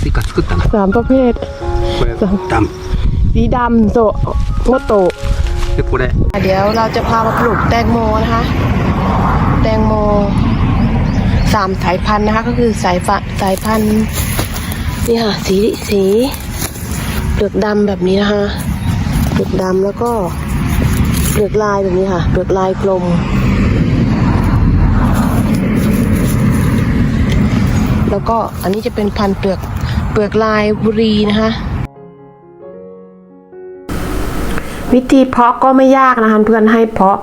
スイカ作ったな สามประเภท これダム สีดำโซโมโต でこれ เดี๋ยวเราจะพามาปลูกแตงโมนะคะ แตงโมสามสายพันธุ์นะคะ ก็คือสายฟะสายพันธุ์นี่ค่ะ สีสีเปลือกดำแบบนี้นะคะเปลือกดำแล้วก็เปลือกลายแบบนี้ค่ะ เปลือกลายกลม แล้วก็อันนี้จะเป็นพันเปลือกเปลือกลายบุรีนะคะ วิธีเพาะก็ไม่ยากนะคะเพื่อนให้เพาะ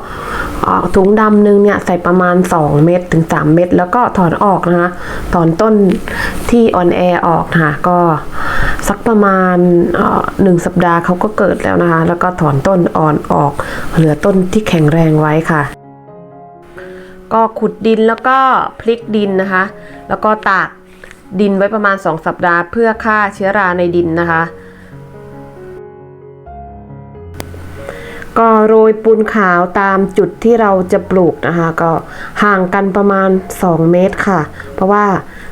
ถุงดำหนึ่งเนี่ยใส่ประมาณ 2 เม็ดถึง 3 เม็ดแล้วก็ถอนออกนะคะถอนต้นที่ออนแอร์ออกนะคะก็สักประมาณหนึ่งสัปดาห์เขาก็เกิดแล้วนะคะ แล้วก็ถอนต้นอ่อนออก เหลือต้นที่แข็งแรงไว้ค่ะ ก็ขุดดินแล้วก็พลิกดินนะคะ แล้วก็ตาก ดินไว้ประมาณ 2 สัปดาห์ เพื่อฆ่าเชื้อราในดินนะคะ ก็โรยปูนขาวตามจุดที่เราจะปลูกนะคะ ก็ห่างกันประมาณ 2 เมตรค่ะ เพราะว่า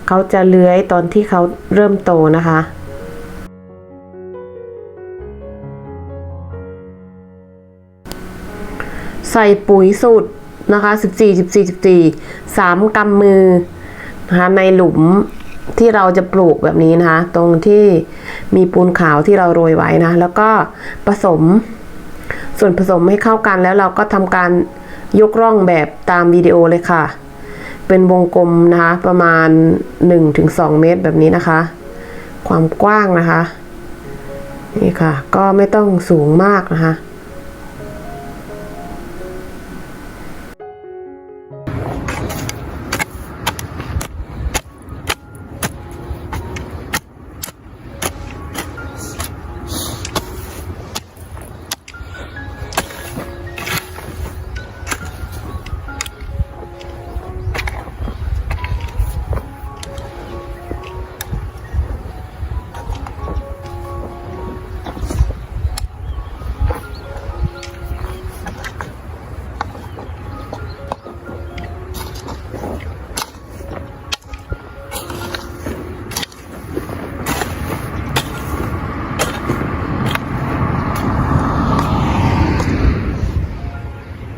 เขาจะเลื้อยตอนที่เขาเริ่มโตนะคะใส่ปุ๋ยสูตรนะคะ 14 14 14 3กำมือนะคะในหลุม ที่เราจะปลูกแบบนี้นะคะตรงที่มีปูนขาวที่เราโรยไว้นะ แล้วก็ผสมส่วนผสมให้เข้ากันแล้วเราก็ทำการยกร่องแบบตามวิดีโอเลยค่ะ เป็นวงกลมนะคะประมาณ 1-2 เมตรแบบนี้นะคะ ความกว้างนะคะ นี่ค่ะ ก็ไม่ต้องสูงมากนะคะ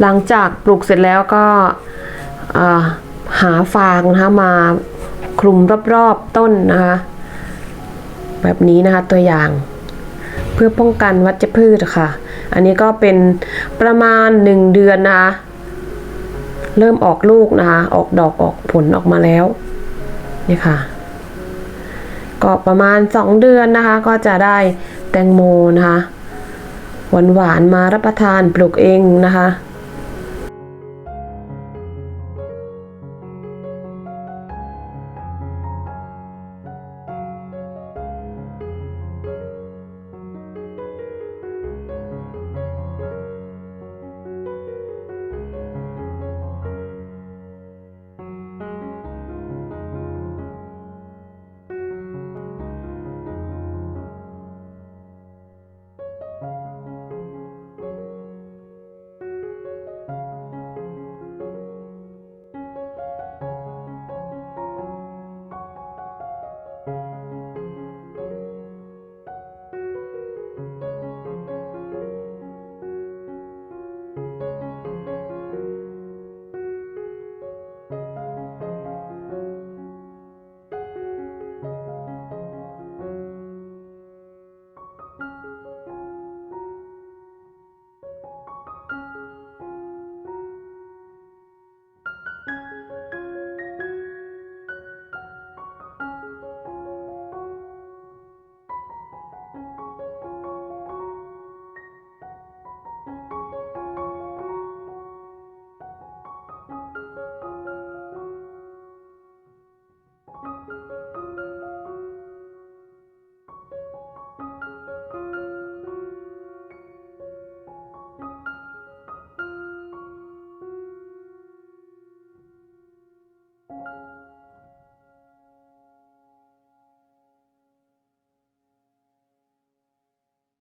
หลังจากปลูกเสร็จแล้วก็หาฟางนะคะมาคลุมรอบๆต้นนะคะแบบนี้นะคะตัวอย่างเพื่อป้องกันวัชพืชค่ะ อันนี้ก็เป็นประมาณหนึ่งเดือนนะคะเริ่มออกลูกนะคะ ออกดอกออกผลออกมาแล้วนี่ค่ะ ก็ประมาณสองเดือนนะคะ ก็จะได้แตงโมนะคะหวานๆมารับประทานปลูกเองนะคะ